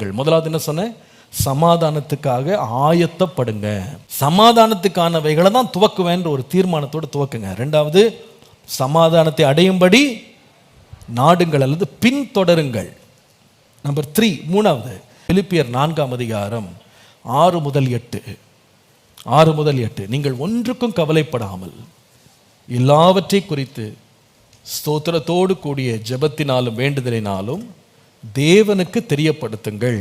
ஆயத்தப்படுங்கள் முதலாவது என்ன சொன்னேன்? சமாதானத்துக்காக ஆயத்தப்படுங்க. சமாதானத்துக்கானவைகளை தான் துவக்குவேன்ற ஒரு தீர்மானத்தோடு துவக்குங்க. ரெண்டாவது சமாதானத்தை அடையும்படி நாடுங்கள் அல்லது பின்தொடருங்கள். நம்பர் த்ரீ மூணாவது பிலிப்பியர் நான்காம் அதிகாரம் ஆறு முதல் எட்டு. ஆறு முதல் எட்டு. நீங்கள் ஒன்றுக்கும் கவலைப்படாமல் எல்லாவற்றை குறித்து ஸ்தோத்திரத்தோடு கூடிய ஜெபத்தினாலும் வேண்டுதலினாலும் தேவனுக்கு தெரியப்படுத்துங்கள்.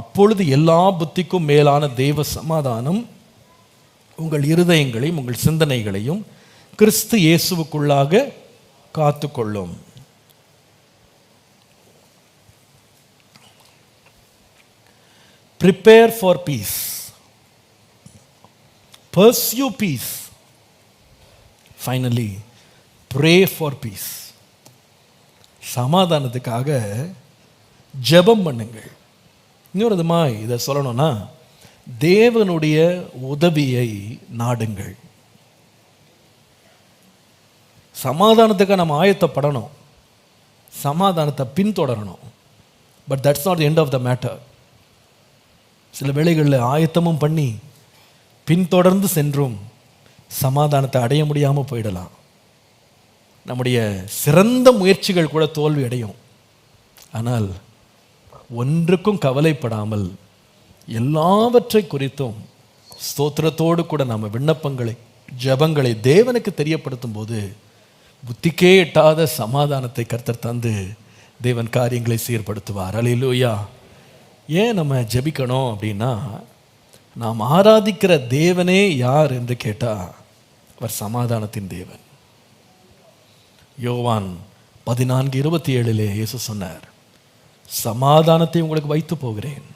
அப்பொழுது எல்லா புத்திக்கும் மேலான தேவ சமாதானம் உங்கள் இருதயங்களையும் உங்கள் சிந்தனைகளையும் கிறிஸ்து இயேசுவுக்குள்ளாக காத்துக்கொள்ளும். Prepare for peace pursue peace finally pray for peace சமாதானத்துக்காக ஜெபம் பண்ணுங்கள். இன்னொரு விதமாக இதை சொல்லணும்னா தேவனுடைய உதவியை நாடுங்கள். சமாதானத்துக்காக நம்ம ஆயத்தப்படணும். சமாதானத்தை பின்தொடரணும். But that's not end of the matter சில வேளைகளில் ஆயத்தமும் பண்ணி பின்தொடர்ந்து சென்றும் சமாதானத்தை அடைய முடியாமல் போயிடலாம். நம்முடைய சிறந்த முயற்சிகள் கூட தோல்வி அடையும் ஆனால் ஒன்றுக்கும் கவலைப்படாமல் எல்லாவற்றை குறித்தும் ஸ்தோத்திரத்தோடு கூட நம்ம விண்ணப்பங்களை ஜெபங்களை தேவனுக்கு தெரியப்படுத்தும் போது புத்திக்கே எட்டாத சமாதானத்தை கர்த்தர் தந்து தேவன் காரியங்களை சீர்படுத்துவார். அலையிலூயா ஏன் நம்ம ஜெபிக்கணும் அப்படின்னா நாம் ஆராதிக்கிற தேவனே யார் என்று கேட்டால் அவர் சமாதானத்தின் தேவன். யோவான் பதினான்கு இருபத்தி ஏழிலே இயேசு சொன்னார் சமாதானத்தை உங்களுக்கு வைத்து போகிறேன்.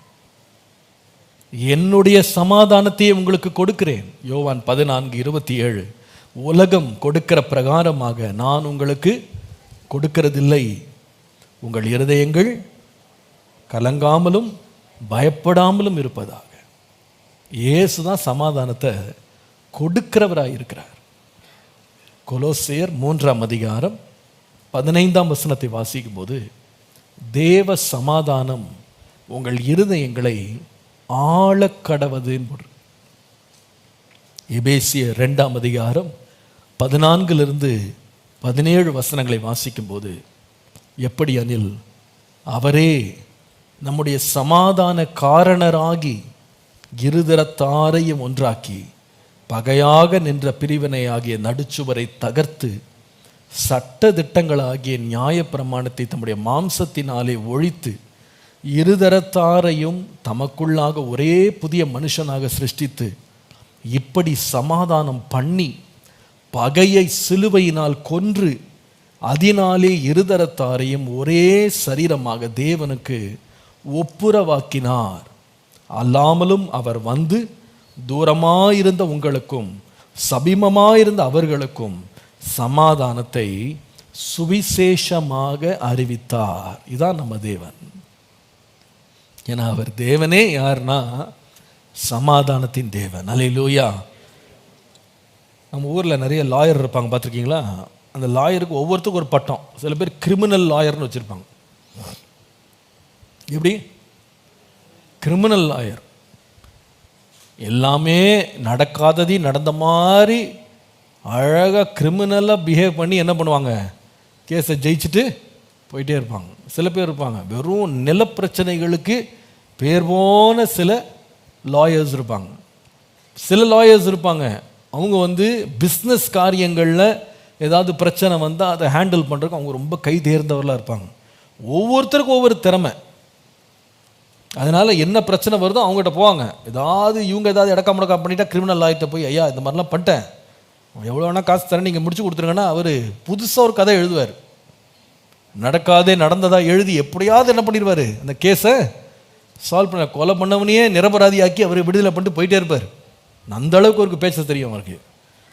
என்னுடைய சமாதானத்தை உங்களுக்கு கொடுக்கிறேன். யோவான் பதினான்கு இருபத்தி ஏழு. உலகம் கொடுக்கிற பிரகாரமாக நான் உங்களுக்கு கொடுக்கிறதில்லை. உங்கள் இருதயங்கள் கலங்காமலும் பயப்படாமலும் இருப்பதாக. இயேசு தான் சமாதானத்தை கொடுக்கிறவராக இருக்கிறார் கொலோசியர் மூன்றாம் அதிகாரம் பதினைந்தாம் வசனத்தை வாசிக்கும் போது தேவ சமாதானம் உங்கள் இருதயங்களை ஆழக்கடவது எபேசிய ரெண்டாம் அதிகாரம் பதினான்கிலிருந்து பதினேழு வசனங்களை வாசிக்கும்போது எப்படி அனில் அவரே நம்முடைய சமாதான காரணராகி இருதரத்தாரையும் ஒன்றாக்கி பகையாக நின்ற பிரிவினையாகிய நடுச்சுவரை தகர்த்து சட்ட திட்டங்களாகிய நியாயப்பிரமாணத்தை தம்முடைய மாம்சத்தினாலே ஒழித்து இருதரத்தாரையும் தமக்குள்ளாக ஒரே புதிய மனுஷனாக சிருஷ்டித்து இப்படி சமாதானம் பண்ணி பகையை சிலுவையினால் கொன்று அதனாலே இருதரத்தாரையும் ஒரே சரீரமாக தேவனுக்கு ஒப்புரவாக்கினார். அல்லாமலும் அவர் வந்து தூரமாயிருந்த உங்களுக்கும் சபிமமாயிருந்த அவர்களுக்கும் சமாதானத்தை சுவிசேஷமாக அறிவித்தார். இதான் நம்ம தேவன். ஏன்னா அவர் தேவனே யாருன்னா சமாதானத்தின் தேவன். அலையிலூயா நம்ம ஊரில் நிறைய லாயர் இருப்பாங்க பார்த்துருக்கீங்களா? அந்த லாயருக்கு ஒவ்வொருத்துக்கும் ஒரு பட்டம். சில பேர் கிரிமினல் லாயர்னு வச்சுருப்பாங்க. எப்படி? கிரிமினல் லாயர் எல்லாமே நடக்காததி நடந்த மாதிரி அழகாக கிரிமினலாக பிஹேவ் பண்ணி என்ன பண்ணுவாங்க? கேஸை ஜெயிச்சுட்டு போயிட்டே இருப்பாங்க. சில பேர் இருப்பாங்க. வெறும் நிலப்பிரச்சனைகளுக்கு பேர் போன சில லாயர்ஸ் இருப்பாங்க. சில லாயர்ஸ் இருப்பாங்க. அவங்க வந்து பிஸ்னஸ் காரியங்களில் ஏதாவது பிரச்சனை வந்தால் அதை ஹேண்டில் பண்ணுறதுக்கு அவங்க ரொம்ப கை தேர்ந்தவர்களாக இருப்பாங்க. ஒவ்வொருத்தருக்கும் ஒவ்வொரு திறமை. அதனால் என்ன பிரச்சனை வருதோ அவங்ககிட்ட போவாங்க. ஏதாவது இவங்க ஏதாவது இடக்கா முடக்கா பண்ணிட்டா கிரிமினல் லாயிட்ட போய் ஐயா இந்த மாதிரிலாம் பண்ணிட்டேன். எவ்வளோ வேணால் காசு தரேன் நீங்கள் முடிச்சு கொடுத்துருங்கன்னா அவர் புதுசாக ஒரு கதை எழுதுவார். நடக்காதே நடந்ததா எழுதி எப்படியாவது என்ன பண்ணிடுவார்? அந்த கேஸை சால்வ் பண்ண கொலை பண்ணவனையே நிரபராதியாக்கி அவரை விடுதலை பண்ணிட்டு போயிட்டே இருப்பார். அந்த அளவுக்கு அவருக்கு பேச தெரியும் அவருக்கு.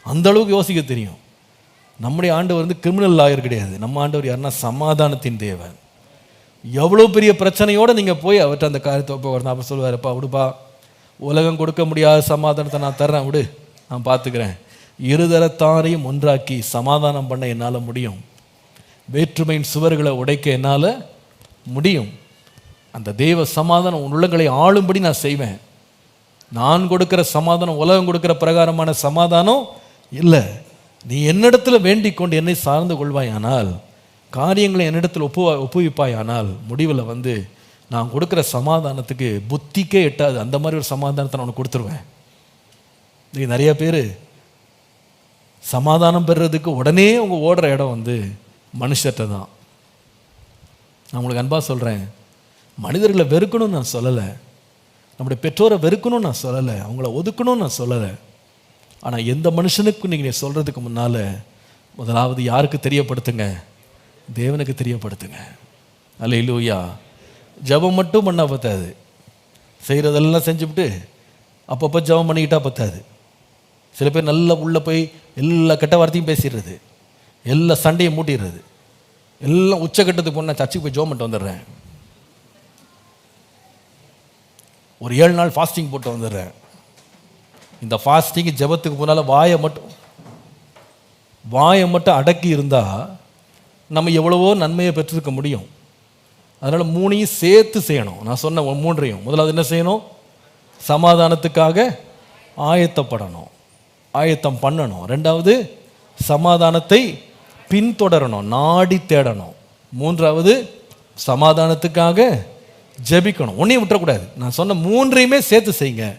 அந்த அளவுக்கு யோசிக்க தெரியும். நம்முடைய ஆண்டவர் வந்து கிரிமினல் லாயர் கிடையாது. நம்ம ஆண்டவர் யாருன்னா சமாதானத்தின் தேவன். எவ்வளோ பெரிய பிரச்சனையோடு நீங்கள் போய் அவர்கிட்ட அந்த காரியத்தை இப்போ வரணும் அப்போ சொல்லுவார்ப்பா விடுப்பா. உலகம் கொடுக்க முடியாத சமாதானத்தை நான் தர்றேன் விடு. நான் பார்த்துக்கிறேன் இருதரத்தாரையும் ஒன்றாக்கி சமாதானம் பண்ண என்னால் முடியும். வேற்றுமையின் சுவர்களை உடைக்க என்னால் முடியும். அந்த தேவ சமாதானம் உன் உள்ளங்களை ஆளும்படி நான் செய்வேன். நான் கொடுக்கிற சமாதானம் உலகம் கொடுக்கிற பிரகாரமான சமாதானம் இல்லை. நீ என்னிடத்தில் வேண்டிக் கொண்டு என்னை சார்ந்து கொள்வாயானால் காரியங்களை என்னிடத்தில் ஒப்பு ஒப்புவிப்பாயானால் முடிவில் வந்து நான் கொடுக்குற சமாதானத்துக்கு புத்திக்கே எட்டாது. அந்த மாதிரி ஒரு சமாதானத்தை நான் உனக்கு கொடுத்துருவேன். இன்றைக்கி நிறைய பேர் சமாதானம் பெறுறதுக்கு உடனே அவங்க ஓடுற இடம் வந்து மனுஷர்கிட்ட தான். நான் உங்களுக்கு அன்பாக சொல்கிறேன் மனிதர்களை வெறுக்கணும்னு நான் சொல்லலை. நம்முடைய பெற்றோரை வெறுக்கணும்னு நான் சொல்லலை. அவங்கள ஒதுக்கணும்னு நான் சொல்லலை. ஆனால் எந்த மனுஷனுக்கும் நீங்கள் சொல்கிறதுக்கு முன்னால் முதலாவது யாருக்கு தெரியப்படுத்துங்க? தேவனுக்கு தெரியப்படுத்துங்க. அல்ல இல்லையா ஜெபம் மட்டும் பண்ணால் பத்தாது. செய்கிறதெல்லாம் செஞ்சுவிட்டு அப்பப்போ ஜெபம் பண்ணிக்கிட்டால் பத்தாது. சில பேர் நல்லா உள்ளே போய் எல்லா கெட்ட வார்த்தையும் பேசிடுறது. எல்லா சண்டையும் மூட்டிடுறது. எல்லாம் உச்சக்கட்டத்துக்கு போனால் சர்ச்சுக்கு போய் ஜோம் பண்ணிட்டு வந்துடுறேன். ஒரு ஏழு நாள் ஃபாஸ்டிங் போட்டு வந்துடுறேன். இந்த ஃபாஸ்டிங் ஜெபத்துக்கு போனால் வாயை மட்டும் வாயை மட்டும் அடக்கி இருந்தால் நம்ம எவ்வளவோ நன்மையை பெற்றிருக்க முடியும். அதனால் மூணையும் சேர்த்து செய்யணும். நான் சொன்ன மூன்றையும். முதலாவது என்ன செய்யணும்? சமாதானத்துக்காக ஆயத்தப்படணும். ஆயத்தம் பண்ணணும். ரெண்டாவது சமாதானத்தை பின்தொடரணும் நாடி தேடணும். மூன்றாவது சமாதானத்துக்காக ஜெபிக்கணும். ஒன்றையும் விட்டுறக்கூடாது. நான் சொன்ன மூன்றையுமே சேர்த்து செய்யுங்க.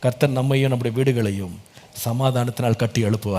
கர்த்தர் நம்மையும் நம்முடைய வீடுகளையும் சமாதானத்தினால் கட்டி எழுப்புவார்.